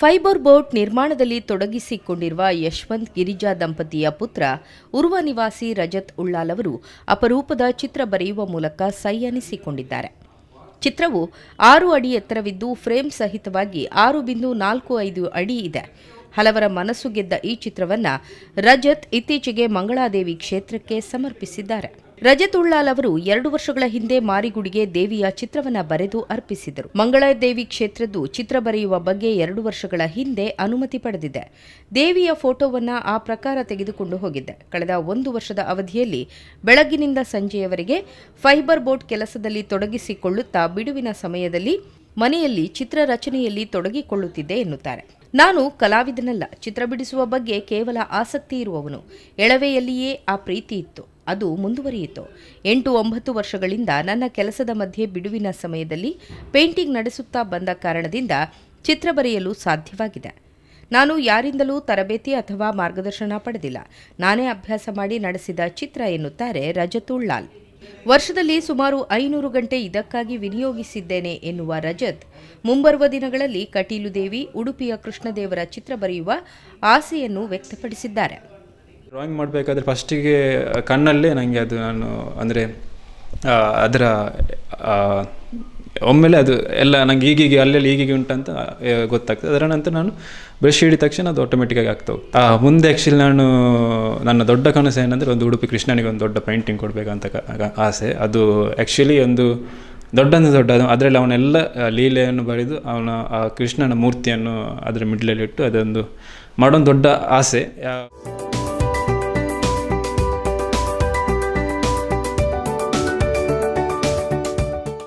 Fibre boat ನಿರ್ಮಾಣದಲ್ಲಿ ತೊಡಗಿಸಿಕೊಂಡಿರುವ ಯಶವಂತ್ ಗಿರಿಜಾ ದಂಪತಿಯ ಪುತ್ರ ಉರ್ವ ನಿವಾಸಿ ರಜತ್ ಉಳ್ಳಾಲ್ ಅವರು ಅಪರೂಪದ ಚಿತ್ರ ಬರೆಯುವ ಮೂಲಕ ಸೈ ಅನಿಸಿಕೊಂಡಿದ್ದಾರೆ. ಚಿತ್ರವು ಆರು ಅಡಿ ಎತ್ತರವಿದ್ದು ಫ್ರೇಮ್ ಸಹಿತವಾಗಿ ಆರು ಬಿಂದು ನಾಲ್ಕು ಐದು ಅಡಿ ಇದೆ. ಹಲವರ ಮನಸ್ಸು ಗೆದ್ದ ಈ ಚಿತ್ರವನ್ನು ರಜತ್ ಇತ್ತೀಚೆಗೆ ಮಂಗಳಾದೇವಿ ಕ್ಷೇತ್ರಕ್ಕೆ ಸಮರ್ಪಿಸಿದ್ದಾರೆ. ರಜತ್ ಉಳ್ಳಾಲ್ ಅವರು ಎರಡು ವರ್ಷಗಳ ಹಿಂದೆ ಮಾರಿಗುಡಿಗೆ ದೇವಿಯ ಚಿತ್ರವನ್ನ ಬರೆದು ಅರ್ಪಿಸಿದರು. ಮಂಗಳಾದೇವಿ ಕ್ಷೇತ್ರದ್ದು ಚಿತ್ರ ಬರೆಯುವ ಬಗ್ಗೆ ಎರಡು ವರ್ಷಗಳ ಹಿಂದೆ ಅನುಮತಿ ಪಡೆದಿದೆ. ದೇವಿಯ ಫೋಟೋವನ್ನ ಆ ಪ್ರಕಾರ ತೆಗೆದುಕೊಂಡು ಹೋಗಿದ್ದೆ. ಕಳೆದ ಒಂದು ವರ್ಷದ ಅವಧಿಯಲ್ಲಿ ಬೆಳಗ್ಗಿನಿಂದ ಸಂಜೆಯವರೆಗೆ ಫೈಬರ್ ಬೋಟ್ ಕೆಲಸದಲ್ಲಿ ತೊಡಗಿಸಿಕೊಳ್ಳುತ್ತಾ ಬಿಡುವಿನ ಸಮಯದಲ್ಲಿ ಮನೆಯಲ್ಲಿ ಚಿತ್ರ ರಚನೆಯಲ್ಲಿ ತೊಡಗಿಕೊಳ್ಳುತ್ತಿದ್ದೆ ಎನ್ನುತ್ತಾರೆ. ನಾನು ಕಲಾವಿದನಲ್ಲ. ಚಿತ್ರ ಬಿಡಿಸುವ ಬಗ್ಗೆ ಕೇವಲ ಆಸಕ್ತಿ ಇರುವವನು. ಎಳವೆಯಲ್ಲಿಯೇ ಆ ಪ್ರೀತಿ ಇತ್ತು. ಅದು ಮುಂದುವರಿಯಿತು. ಎಂಟು ಒಂಬತ್ತು ವರ್ಷಗಳಿಂದ ನನ್ನ ಕೆಲಸದ ಮಧ್ಯೆ ಬಿಡುವಿನ ಸಮಯದಲ್ಲಿ ಪೇಂಟಿಂಗ್ ನಡೆಸುತ್ತಾ ಬಂದ ಕಾರಣದಿಂದ ಚಿತ್ರ ಬರೆಯಲು ಸಾಧ್ಯವಾಗಿದೆ. ನಾನು ಯಾರಿಂದಲೂ ತರಬೇತಿ ಅಥವಾ ಮಾರ್ಗದರ್ಶನ ಪಡೆದಿಲ್ಲ. ನಾನೇ ಅಭ್ಯಾಸ ಮಾಡಿ ನಡೆಸಿದ ಚಿತ್ರ ಎನ್ನುತ್ತಾರೆ ರಜತುಳ್ ಲಾಲ್ ವರ್ಷದಲ್ಲಿ ಸುಮಾರು ಐನೂರು ಗಂಟೆ ಇದಕ್ಕಾಗಿ ವಿನಿಯೋಗಿಸಿದ್ದೇನೆ ಎನ್ನುವ ರಜತ್, ಮುಂಬರುವ ದಿನಗಳಲ್ಲಿ ಕಟೀಲು ದೇವಿ, ಉಡುಪಿಯ ಕೃಷ್ಣದೇವರ ಚಿತ್ರ ಬರೆಯುವ ಆಸೆಯನ್ನು ವ್ಯಕ್ತಪಡಿಸಿದ್ದಾರೆ. ಡ್ರಾಯಿಂಗ್ ಮಾಡಬೇಕಾದ್ರೆ ಫಸ್ಟಿಗೆ ಕಣ್ಣಲ್ಲೇ ನನಗೆ ಅದು ನಾನು ಅಂದರೆ ಅದರ ಒಮ್ಮೆಲೆ ಅದು ಎಲ್ಲ ನನಗೆ ಈಗೀಗೆ ಅಲ್ಲೆಲ್ಲಿ ಈಗೀಗೆ ಉಂಟಂತ ಗೊತ್ತಾಗ್ತದೆ. ಅದರ ನಂತರ ನಾನು ಬ್ರಷ್ ಹಿಡಿದ ತಕ್ಷಣ ಅದು ಆಟೋಮೆಟಿಕ್ಕಾಗಿ ಆಗ್ತಾ ಹೋಗ್ತದೆ. ಆ, ಮುಂದೆ ಆ್ಯಕ್ಚುಲಿ ನಾನು ನನ್ನ ದೊಡ್ಡ ಕನಸು ಏನಂದರೆ ಒಂದು ಉಡುಪಿ ಕೃಷ್ಣನಿಗೆ ಒಂದು ದೊಡ್ಡ ಪೇಂಟಿಂಗ್ ಕೊಡಬೇಕಂತ ಆಸೆ. ಅದು ಆ್ಯಕ್ಚುಲಿ ಒಂದು ದೊಡ್ಡಂದು ದೊಡ್ಡ ಅದರಲ್ಲಿ ಅವನೆಲ್ಲ ಲೀಲೆಯನ್ನು ಬರೆದು ಅವನ ಆ ಕೃಷ್ಣನ ಮೂರ್ತಿಯನ್ನು ಅದರ ಮಿಡ್ಲಲ್ಲಿಟ್ಟು ಅದೊಂದು ಮಾಡೋದು ದೊಡ್ಡ ಆಸೆ.